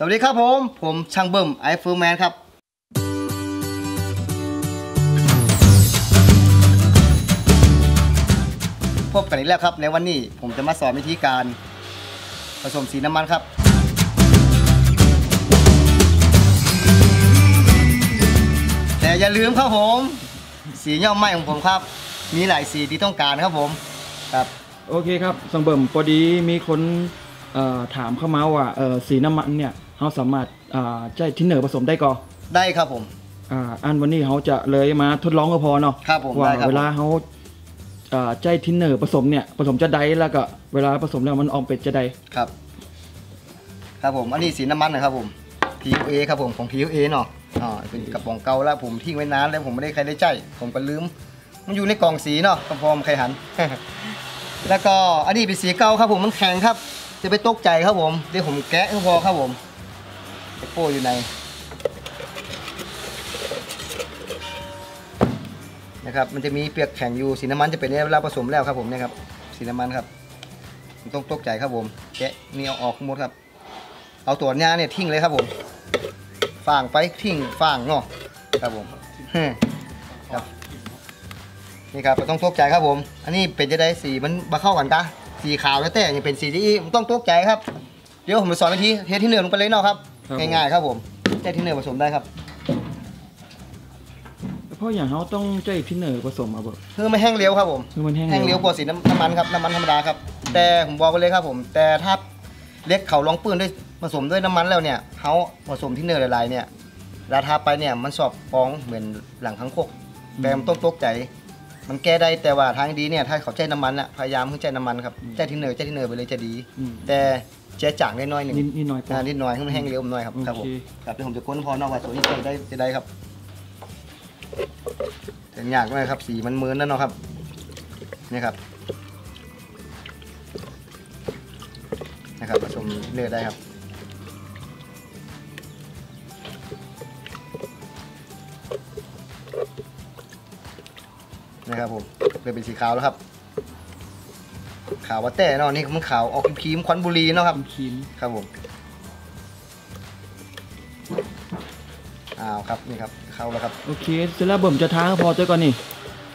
สวัสดีครับผม ผมช่างเบิ่มไอฟูแมนครับ พบกันอีกแล้วครับ ในวันนี้ผมจะมาสอนวิธีการผสมสีน้ำมันครับ แต่อย่าลืมครับผม สีย่อมไหมของผมครับ มีหลายสีที่ต้องการครับผมครับโอเคครับสังเบิ่มพอดีมีคนถามเข้ามาว่าสีน้ำมันเนี่ย เราสามารถอ่าใช้ทินเนอร์ผสมได้ก่อได้ครับผม อ่าอันวันนี้เขาจะเลยมาทดลองก็พอเนาะครับผมว่าได้ครับ เวลาเขาอ่าใช้ทินเนอร์ผสมเนี่ยผสมจะได้แล้วก็เวลาผสมแล้วมันออกเป็ดจะได้ครับ ครับผม อันนี้สีน้ำมันนะครับผม PUA ครับผมของ PUA เนาะอ๋อเป็นกระป๋องเก่าแล้วผมทิ้งไว้นานแล้วผมไม่ได้ใครได้ใจ ผมก็ลืม มันอยู่ในกล่องสีเนาะก็พอมใครหัน แล้วก็อันนี้เป็นสีเก่าครับผมมันแข็งครับ จะไปตกใจครับผมเดี๋ยวผมแกะก็พอครับผม โป้อยู่ในนะครับมันจะมีเปียกแข็งอยู่สีน้ำมันจะเป็นเวลาผสมแล้วครับผมเนี่ยครับสีน้ำมันครับต้องตกใจครับผมแกะนี่เอาออกหมดครับ เอาตัวหญ้าเนี่ยทิ้งเลยครับผมฟางไปทิ้งฟางเนาะครับผมครับนี่ครับต้องตกใจครับผม อันนี้เป็นจะได้สีมันมาเข้ากันกะสีขาวแล้วแต่ยังเป็นสีที่ต้องตกใจครับ เดี๋ยวผมจะสอนวิธีเทที่เหนือลงไปเลยเนาะครับ ง่ายๆครับผมแค่ที่เนื้อผสมได้ครับ เพราะอย่างเขาต้องใช้ทินเนอร์ผสมอะเบิร์เพื่อไม่แห้งเร็วครับผมคือมันแห้งแห้งเร็วกว่าสีน้ำน้ำมันครับน้ำมันธรรมดาครับ แต่ผมบอกไปเลยครับผม แต่ถ้าเล็กเขาลองปืนด้วยผสมด้วยน้ำมันแล้วเนี่ยเขาผสมที่เนื้อหลายๆเนี่ยแล้วทาไปเนี่ยมันสอบฟองเหมือนหลังทั้งโคกแต่มันต้องตกใจ มันแก้ได้แต่ว่าทางดีเนี่ยถ้าเขาใช้น้ำมันอะพยายามให้ใช้น้ำมันครับใช้ที่เนื้อใช้ที่เนื้อไปเลยจะดี อืม แต่เจ๊จางได้น้อยหนึ่งนิดนิดหน่อยพออ่านิดหน่อยให้มันแห้งเร็วหน่อยครับครับผมโอเค ครับเดี๋ยวผมจะค้นพอนอกว่าตัวนี้จะได้จะได้ครับแต่ยากมากครับสีมันมืนนั่นเนาะครับนี่ครับนะครับผสมเลือดได้ครับ นะครับผมเลยเป็นสีขาวแล้วครับ ขาวว่าแต่เนาะนี่มันขาวออกครีมๆควันบุหรีเนาะครับครีมครับผมอ้าวครับนี่ครับเข้าแล้วครับโอเคเสร็จแล้วเบิ่มจะท้าพอเจ้าก่อนนี่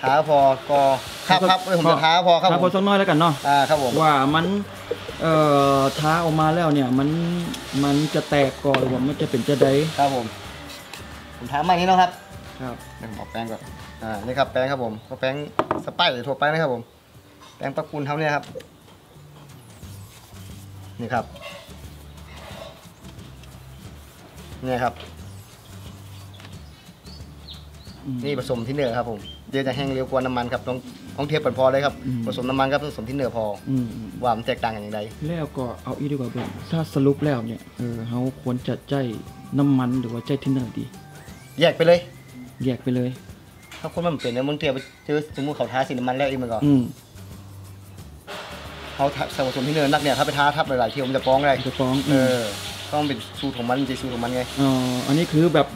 ท้าพอกอครับครับเอ้ยผมจะท้าพอครับท้าผพอมสักหน้อยแล้วกันเนาะอ่าครับผมว่ามันเอ่อท้าออกมาแล้วเนี่ยมันมันจะแตกก่อนหรือว่ามันจะเป็นจะได้ครับผมผมท้าใหม่นี้เนาะครับครับเดี๋ยวผมเอาแป้งก่อน อ่านี่ครับแป้งครับผมเอาแป้งสไปซ์ทั่วไปนะครับผม แป้งปักปูนเท่านี้ครับ นี่ครับนี่ครับอืมนี่ผสมที่เนื้อครับผมเดี๋ยวจะแห้งเร็วกว่าน้ำมันครับต้องต้องเทียบกันพอเลยครับอืมผสมน้ำมันกับผสมที่เนื้อพออืมอืมว่ามันแตกต่างกันอย่างไรแล้วก็เอาอีกดีกว่าเบิ่มถ้าสรุปแล้วเนี่ยเออเขาควรจะใจน้ำมันหรือว่าใจทินเนอร์ดี แยกไปเลย แยกไปเลย ถ้าคนมันเปลี่ยนเนี่ยมึงเทียบไปเจอสมมติเขาท้าสีน้ำมันแล้วอีกมันก็อืมเขาท้าผสมที่เนื้อนักเนี่ยถ้าไปท้าทับหลายๆเที่ยวมันจะฟ้องได้จะฟ้องเออืมอต้องเป็นสูตรของมันจริงๆสูตรของมันไงอ๋ออันนี้คือแบบ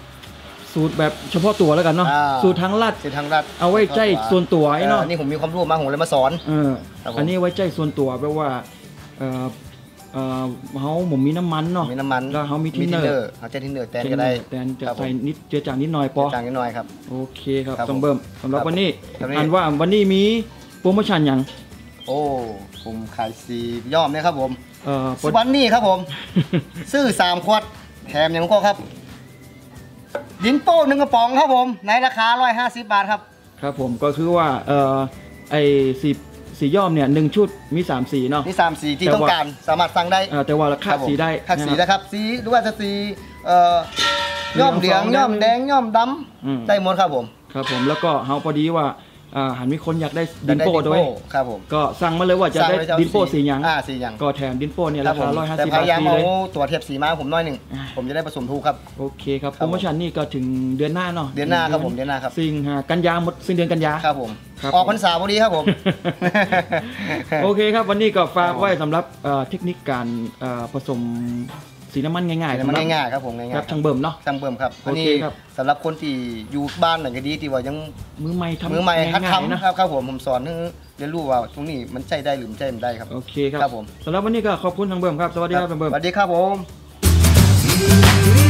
สูตรแบบเฉพาะตัวแล้วกันเนาะอ่าสูตรทั้งลัดเส้นทางรัดเอาไว้ใจส่วนตัวไอ้เนาะออนี่ผมมีความรู้มาผมเลยมาสอนเออครับผมอันนี้ไว้ใจส่วนตัวแปลว่าเออเออเขาผมมีน้ำมันเนาะมีน้ำมันแล้วเขามีทินเนอร์เขาจะทินเนอร์แทนก็ได้แตนจะครับผมใส่นิดเจือจางนิดหน่อยพอจางนิดหน่อยครับโอเคครับครับผมต้องเบิ่มสำหรับครับวันนี้ครับนี่อันว่าวันนี้มีโปรโมชั่นอย่างโอ้ผมขายสีย่อมเนี่ยครับผมเอ่อโปรวันนี้ครับผม ซื้อสามขวดแถมอย่างก็ครับดินโป้หนึ่งกระป๋องครับผม ในราคา 150 บาทครับ ครับผมก็คือว่าเอ่อไอ้สี สีย่อมเนี่ยหนึ่งชุดมีสามสีเนาะ นี่สามสีที่แต่ว่า ต้องการสามารถสั่งได้เอ่อแต่ว่าราคาครับผมสีได้คัดสีนะ นะครับ สีหรือว่าจะสีเอ่อย่อมเหลืองเหลืองย่อมแดงย่อมดอืมำได้หมดครับผมครับผมแล้วก็เฮาพอดีว่าอ่าหันมีคนอยากได้ดินโป้ด้วย ครับผมก็สั่งมาเลยว่าจะได้สั่งเลยดินโป้สีหยังอ่าสีหยังก็แถมดินโป้เนี่ยครัราบผคามร้อยห้าแต่สิบพบาทยายามฟรีเอาเลย ตัวเทียบสีมาให้ผมหน้อยหนึ่งอ่า ผมจะได้ผสมถูกครับ โอเคครับครับโปรโมชั่นนี่ก็ถึงเดือนหน้าเนาะเดือนหน้าครับผมเดือนหน้าครับ สิงหากันยาหมดสิ้นเดือนกันยาครับผม ครับ ออกพรรษาพอดีครับผม โอเคครับวันนี้ก็ฝากครับผมไว้สำหรับเอ่อเทคนิคการเอ่อผสมสีน้ำมันง่ายๆมันสำหรับง่ายๆครับผมง่ายครับๆช่างเบิ่มเนาะ ช่างเบิ่มครับโออันเคนี้ครับ สำหรับคนที่อยู่บ้านหน่อยก็ดีที่ว่ายังมือใหม่ทำมือใหม่หัดง่ายๆนะ ทำครับครับผมผมสอนให้เรียนรู้ว่าตรงนี้มันใจได้หรือไม่ใจไม่ได้ครับ โอเคครับครับผม สำหรับวันนี้ก็ขอบคุณทางเบิ่มครับ สวัสดีครับทางเบิ่ม สวัสดีครับผมครับ